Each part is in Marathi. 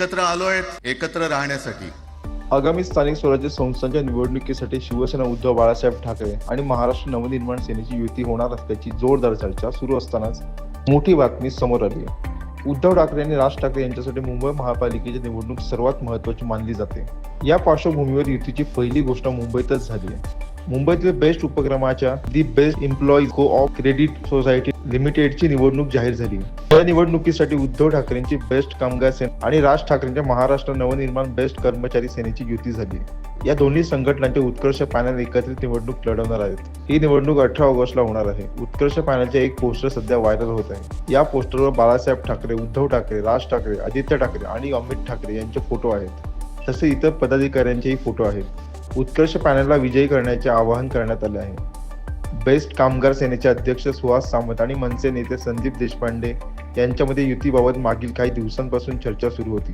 एकत्र आलोय एकत्र राहण्यासाठी. आगामी स्थानिक स्वराज्य संस्थांच्या निवडणुकीसाठी शिवसेना उद्धव बाळासाहेब ठाकरे आणि महाराष्ट्र नवनिर्माण सेनेची युती होणार असल्याची जोरदार चर्चा सुरू असतानाच मोठी बातमी समोर आली उद्धव ठाकरे आणि राज ठाकरे यांच्यासाठी मुंबई महापालिकेची निवडणूक सर्वात महत्वाची मानली जाते. या पार्श्वभूमीवर युतीची पहिली गोष्ट मुंबईतच झाली आहे. मुंबईतील बेस्ट उपक्रमाच्या the BEST employees co op credit society लिमिटेडची निवडणूक जाहीर झाली. या निवडणुकीसाठी उद्धव ठाकरेंची बेस्ट कामगार सेना आणि राज ठाकरेंच्या महाराष्ट्र नवनिर्माण बेस्ट कर्मचारी सेनेची युती झाली. या दोन्ही संघटनांचे उत्कर्ष पॅनल एकत्रित निवडणूक लढवणार आहेत. ही निवडणूक अठरा ऑगस्टला होणार आहे. उत्कर्ष पॅनलचे एक पोस्टर सध्या व्हायरल होत आहे. या पोस्टरवर बाळासाहेब ठाकरे उद्धव ठाकरे राज ठाकरे आदित्य ठाकरे आणि अमित ठाकरे यांचे फोटो आहेत. तसे इतर पदाधिकाऱ्यांचेही फोटो आहेत. उत्कर्ष पॅनलला विजयी करण्याचे आवाहन करण्यात आले आहे. बेस्ट कामगार सेनेचे अध्यक्ष सुहास सामंत आणि मनसे नेते संदीप देशपांडे यांच्यामध्ये युतीबाबत मागील काही दिवसांपासून चर्चा सुरू होती.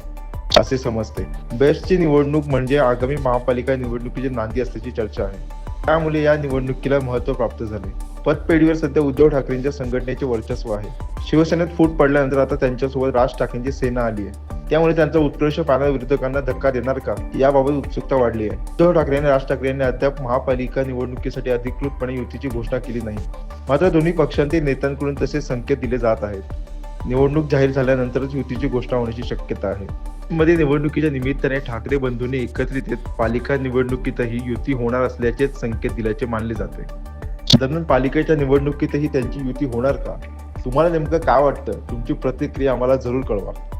असे समजते. बेस्टची निवडणूक म्हणजे आगामी महापालिका निवडणुकीची नांदी असल्याची चर्चा आहे. त्यामुळे या निवडणुकीला महत्त्व प्राप्त झाले. पतपेढीवर सध्या उद्धव ठाकरेंच्या संघटनेचे वर्चस्व आहे. शिवसेनेत फूट पडल्यानंतर आता त्यांच्यासोबत राज ठाकरेंची सेना आली आहे. त्यामुळे त्यांचा उत्कृष्ट पॅनल विरोधकांना धक्का देणार का? याबाबत उत्सुकता वाढली आहे. उद्धव ठाकरे आणि राज ठाकरे यांनी अद्याप महापालिका निवडणुकीसाठी अधिकृतपणे युतीची घोषणा केली नाही. मात्र दोन्ही पक्षांतील नेत्यांकडून तसे संकेत दिले जात आहेत. निवडणूक जाहीर झाल्यानंतरच युतीची घोषणा होण्याची शक्यता आहे. मध्ये निवडणुकीच्या निमित्ताने ठाकरे बंधूंनी एकत्रित येत पालिका निवडणुकीतही युती होणार असल्याचेच संकेत दिल्याचे मानले जाते. दरम्यान पालिकेच्या निवडणुकीतही त्यांची युती होणार का? तुम्हाला नेमकं काय वाटतं? तुमची प्रतिक्रिया आम्हाला जरूर कळवा.